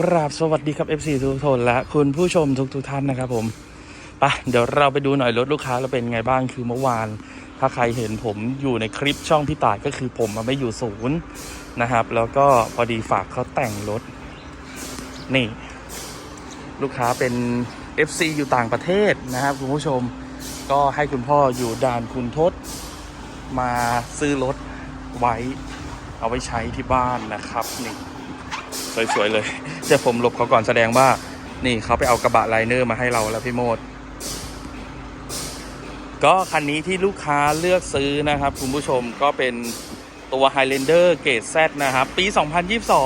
กราบสวัสดีครับ FC ทุกทนและคุณผู้ชมทุกทุกท่านนะครับผมปะเดี๋ยวเราไปดูหน่อยรถลูกค้าเราเป็นไงบ้างคือเมื่อวาน ถ้าใครเห็นผมอยู่ในคลิปช่องพี่ต่ายก็คือผมมาไม่อยู่ศูนย์นะครับ แล้วก็พอดีฝากเขาแต่งรถ นี่ ลูกค้าเป็น FC อยู่ต่างประเทศนะครับคุณผู้ชมก็ให้คุณพ่ออยู่ด่านคุณทศมาซื้อรถไว้ เอาไว้ใช้ที่บ้านนะครับนี่ สวยๆเลยเดี๋ยวผมหลบเขาก่อนแสดงว่า นี่เขาไปเอากระบะไลเนอร์มาให้เราแล้วพี่โมด ก็คันนี้ที่ลูกค้าเลือกซื้อนะครับ คุณผู้ชมก็เป็นตัว Highlander เกรด Z นะครับ ปี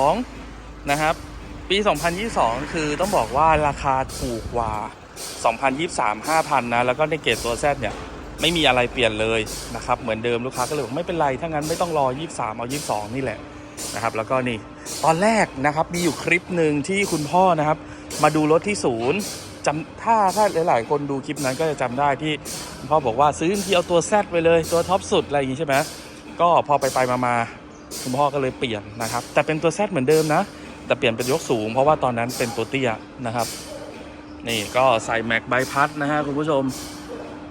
2022 นะครับ ปี 2022 คือต้องบอกว่าราคาถูกกว่า 2023 5,000 นะ แล้วก็ในเกรดตัว Z เนี่ยไม่มีอะไรเปลี่ยนเลยนะครับ เหมือนเดิมลูกค้าก็เลยบอกไม่เป็นไร ถ้างั้นไม่ต้องรอ 23 เอา 22 นี่แหละ นะครับแล้วก็นี่ตอนแรกนะครับมีอยู่คลิปหนึ่งที่คุณพ่อนะครับ มาดูรถที่ศูนย์จำถ้าถ้าหลายๆ คนดูคลิปนั้นก็จะจำได้ที่คุณพ่อบอกว่าซื้อที่เอาตัวแซดไปเลยตัวท็อปสุดอะไรอย่างนี้ใช่ไหมก็พอไปไปมามาคุณพ่อก็เลยเปลี่ยนนะครับ แต่เป็นตัวแซดเหมือนเดิมนะ แต่เปลี่ยนเป็นยกสูง เพราะว่าตอนนั้นเป็นตัวเตี้ยนะครับ นี่ก็ใส่แม็กใบพัดนะฮะคุณผู้ชม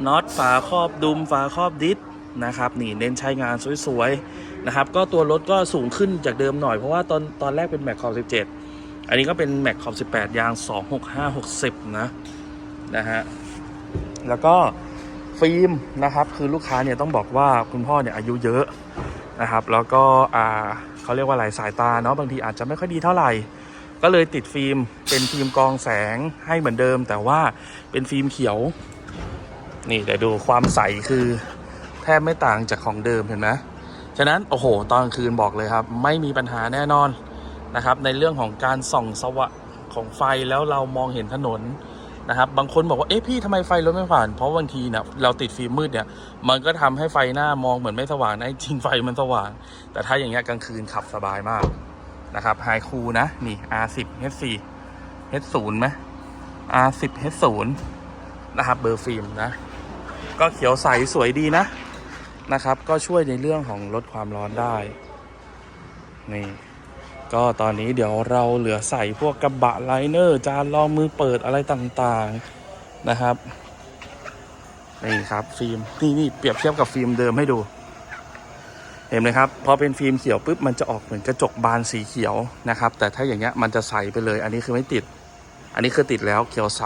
น็อตฝาครอบดุมฝาครอบดิสนะครับนี่เน้นใช้งานสวยๆ นะครับก็ตัวรถก็สูงขึ้นจากเดิมหน่อยเพราะว่าตอนตอนแรกเป็นแม็กขอบ17 อันนี้ก็เป็นแม็กขอบ18 ยาง 265 60 นะนะฮะแล้วก็ฟิล์มนะครับคือลูกค้าเนี่ยต้องบอกว่าคุณพ่อเนี่ยอายุเยอะนะครับแล้วก็อ่าเขาเรียกว่าอะไรสายตาเนาะบางทีอาจจะไม่ค่อยดีเท่าไหร่ ก็เลยติดฟิล์มเป็นฟิล์มกองแสงให้เหมือนเดิม แต่ว่าเป็นฟิล์มเขียว นี่เดี๋ยวดูความใสคือแทบไม่ต่างจากของเดิมเห็นไหม ฉะนั้นโอ้โห ตอนกลางคืนบอกเลยครับ ไม่มีปัญหาแน่นอนนะครับ ในเรื่องของการส่องสว่างของไฟแล้วเรามองเห็นถนนนะครับ บางคนบอกว่าเอ๊ะพี่ทำไมไฟรถไม่ผ่าน เพราะบางทีเนี่ยเราติดฟิล์มมืดเนี่ย มันก็ทำให้ไฟหน้ามองเหมือนไม่สว่างนะจริงไฟมันสว่าง แต่ถ้าอย่างเงี้ยกลางคืนขับสบายมากนะครับไฮคูนะนี่ R10 H4 H0 ไหม R10 H0 นะครับเบอร์ฟิล์มนะ ก็เขียวใสสวยดีนะ นะครับ ก็ช่วยในเรื่องของลดความร้อนได้ นี่ ก็ตอนนี้เดี๋ยวเราเหลือใส่พวกกระบะไลเนอร์ จานรองมือเปิดอะไรต่างๆนะครับ นี่ครับฟิล์มนี่นี่เปรียบเทียบกับฟิล์มเดิมให้ดู เห็นไหมครับพอเป็นฟิล์มเขียวปุ๊บมันจะออกเหมือนกระจกบานสีเขียวนะครับ แต่ถ้าอย่างเงี้ยมันจะใสไปเลย อันนี้คือไม่ติด อันนี้คือติดแล้วเขียวใส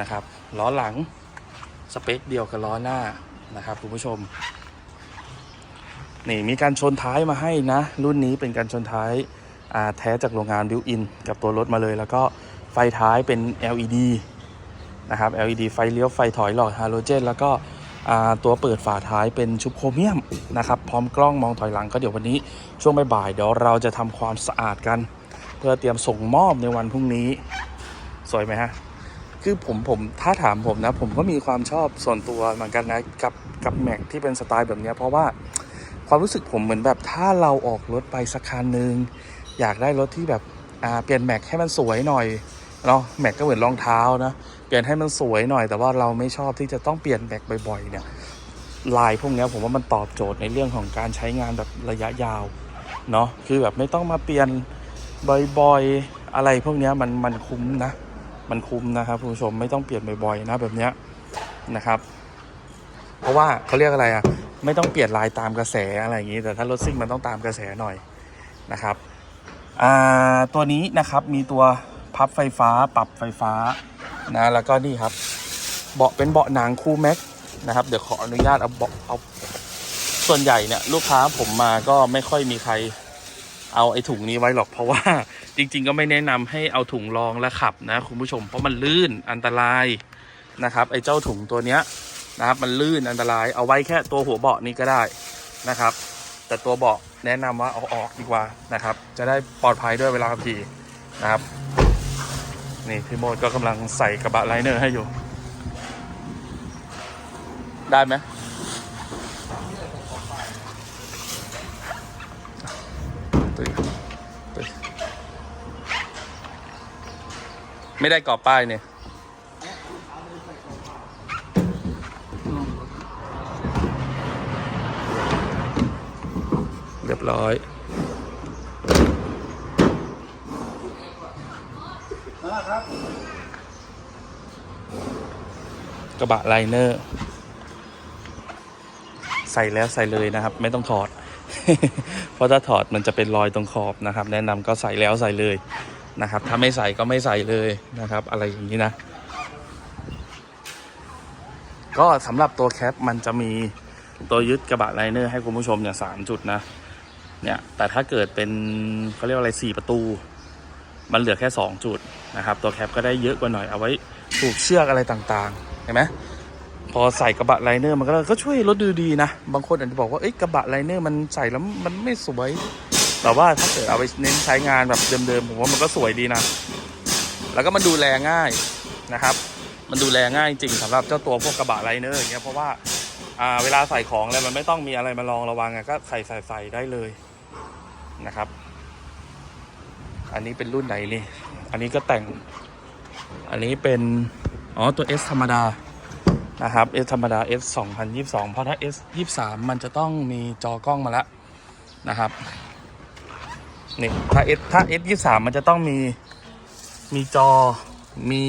นะครับล้อหลังสเปคเดียวกับล้อหน้านะครับคุณผู้ชม นี่มีการชนท้ายมาให้นะ รุ่นนี้เป็นการชนท้ายาแท้จากโรงงานบิวอินกับตัวรถมาเลย แล้วก็ไฟท้ายเป็น LED นะครับ LED ไฟเลี้ยวไฟถอยหลอดฮาโลเจน แล้วก็ตัวเปิดฝาท้ายเป็นชุบโครเมียมนะครับ พร้อมกล้องมองถอยหลังก็เดี๋ยววันนี้ช่วงบ่ายๆเดี๋ยวเราจะทำความสะอาดกัน เพื่อเตรียมส่งมอบในวันพรุ่งนี้ สวยไหมฮะ คือผมผมถ้าถามผมนะ ผมก็มีความชอบส่วนตัวเหมือนกันนะ กับกับแม็กที่เป็นสไตล์แบบนี้เพราะว่า ความรู้สึกผมเหมือนแบบถ้าเราออกรถไปสักคันหนึ่งอยากได้รถที่แบบอ่าเปลี่ยนแม็กให้มันสวยหน่อยเนาะแม็กก็เหมือนรองเท้านะเปลี่ยนให้มันสวยหน่อย แต่ว่าเราไม่ชอบที่จะต้องเปลี่ยนแม็กบ่อยๆเนี่ยลายพวกนี้ผมว่ามันตอบโจทย์ในเรื่องของการใช้งานแบบระยะยาวเนาะคือแบบไม่ต้องมาเปลี่ยนบ่อยๆอะไรพวกนี้มันมันคุ้มนะมันคุ้มนะครับคุณผู้ชมไม่ต้องเปลี่ยนบ่อยๆนะแบบเนี้ยนะครับ เพราะว่าเขาเรียกอะไรอะ ไม่ต้องเปลี่ยนลายตามกระแสอะไรอย่างนี้แต่ถ้ารถซิ่งมันต้องตามกระแสหน่อยนะครับตัวนี้นะครับมีตัวพับไฟฟ้าปรับไฟฟ้านะแล้วก็นี่ครับเบาะเป็นเบาะหนังคูลแม็กนะครับเดี๋ยวขออนุญาตเอาเบาะเอาส่วนใหญ่เนี่ยลูกค้าผมมาก็ไม่ค่อยมีใครเอาไอ้ถุงนี้ไว้หรอกเพราะว่าจริง ๆ ก็ไม่แนะนำให้เอาถุงรองและขับนะคุณผู้ชมเพราะมันลื่นอันตรายนะครับไอ้เจ้าถุงตัวเนี้ย นะครับ มันลื่นอันตราย เอาไว้แค่ตัวหัวเบาะนี้ก็ได้นะครับ แต่ตัวเบาะแนะนำว่าเอาออกดีกว่านะครับ จะได้ปลอดภัยด้วยเวลาขับขี่นะครับนี่พี่โมดก็กำลังใส่กระบะไลเนอร์ให้อยู่ ได้ไหมตุ้ยตุ้ยไม่ได้กรอบป้ายเนี่ย เรีย บร้อยแล้วครับกระบะไลเนอร์ ใส่แล้วใส่เลยนะครับ ไม่ต้องถอด เพราะถ้าถอดมันจะเป็นรอยตรงขอบนะครับ แนะนำก็ใส่แล้วใส่เลยนะครับ ถ้าไม่ใส่ก็ไม่ใส่เลยนะครับ อะไรอย่างนี้นะ ก็สำหรับตัวแคปมันจะมีตัวยึดกระบะไลเนอร์ให้คุณผู้ชมเนี่ยสามจุดนะ เนี่ยแต่ถ้าเกิดเป็นเขาเรียกว่าอะไรสี่ประตู มันเหลือแค่สองจุดนะครับ ตัวแคปก็ได้เยอะกว่าหน่อยเอาไว้ผูกเชือกอะไรต่างๆเห็นไหมพอใส่กระบะไลเนอร์มันก็ก็ช่วยลดดูดีนะ บางคนอาจจะบอกว่าเอ้ยกระบะไลเนอร์มันใส่แล้วมันไม่สวย แต่ว่าถ้าเกิดเอาไปเน้นใช้งานแบบเดิมๆผมว่ามันก็สวยดีนะ แล้วก็มันดูแลง่ายนะครับ มันดูแลง่ายจริงสำหรับเจ้าตัวพวกกระบะไลเนอร์อย่างเงี้ยเพราะว่าอ่าเวลาใส่ของอะไรมันไม่ต้องมีอะไรมาลองระวังอะก็ใส่ใส่ใส่ได้เลย นะครับ อันนี้เป็นรุ่นไหนนี่ อันนี้ก็แต่ง อันนี้เป็น อ๋อ ตัว S ธรรมดา นะครับ S ธรรมดา S 2022 เพราะถ้า S 23 มันจะต้องมีจอกล้องมาแล้วนะครับ นี่ถ้า S ถ้า S 23 มันจะต้องมี มีจอ มี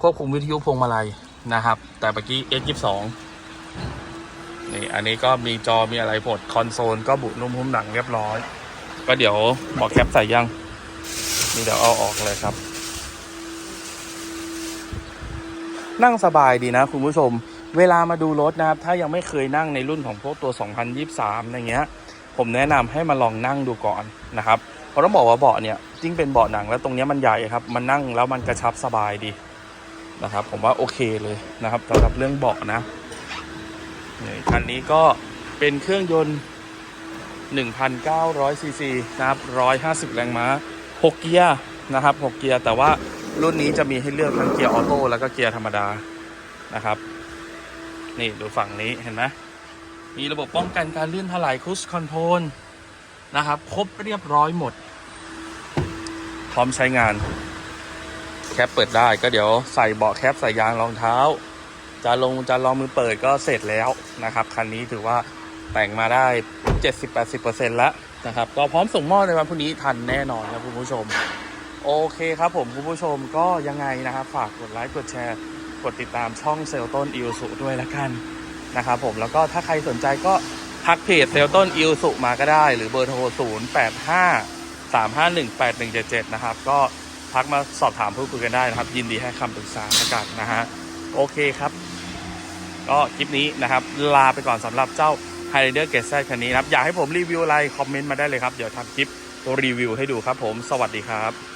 ควบคุมวิทยุพวงมาลัยนะครับ แต่เมื่อกี้ S 22นี่ อันนี้ก็มีจอมีอะไรหมดคอนโซลก็บุนุ่มหุ้มหนังเรียบร้อย ก็เดี๋ยวบอกแคปใส่ยังนี่เดี๋ยวเอาออกเลยครับ นั่งสบายดีนะคุณผู้ชม เวลามาดูรถนะครับ ถ้ายังไม่เคยนั่งในรุ่นของพวกตัว 2023อย่างเงี้ย ผมแนะนำให้มาลองนั่งดูก่อนนะครับเพราะต้องบอกว่าเบาะเนี่ยยิ่งเป็นเบาะหนังแล้วตรงเนี้ยมันใหญ่ครับ มันนั่งแล้วมันกระชับสบายดีนะครับ ผมว่าโอเคเลยนะครับสำหรับเรื่องเบาะนะนี่คันนี้ก็เป็นเครื่องยนต์ 1,900ซีซีนะครับ150 แรงม้า 6 เกียร์นะครับ 6 เกียร์แต่ว่ารุ่นนี้จะมีให้เลือกทั้งเกียร์ออโต้แล้วก็เกียร์ธรรมดานะครับ นี่ดูฝั่งนี้เห็นไหมมีระบบป้องกันการลื่นถลายค u สคอนโทรลนะครับ ครบเรียบร้อยหมด พร้อมใช้งาน แคปเปิดได้ก็เดี๋ยวใส่เบาะแคปใส่ยางรองเท้า จะลงจะลองมือเปิดก็เสร็จแล้วนะครับ คันนี้ถือว่าแต่งมาได้ 70-80%แล้วนะครับ ก็พร้อมส่งมอบในวันพรุ่งนี้ทันแน่นอนครับคุณผู้ชม โอเคครับผมคุณผู้ชมก็ยังไงนะครับ ฝากกดไลค์กดแชร์ กดติดตามช่องเซลต้นอิวสุด้วยละกันนะครับผมแล้วก็ถ้าใครสนใจก็ทักเพจเซลต้นอิวสุมาก็ได้ หรือเบอร์โทร 0 8 5 3 5 1 8 1 7 7 นะครับ ก็ทักมาสอบถามพูดคุยกันได้นะครับ ยินดีให้คำปรึกษาละกันนะฮะโอเคครับ ก็คลิปนี้นะครับ ลาไปก่อนสำหรับเจ้า h i g h l a n d e r g a t e คันนี้ครับ อยากให้ผมรีวิวอะไร คอมเมนต์มาได้เลยครับ เดี๋ยวทำคลิปรีวิวให้ดูครับผม สวัสดีครับ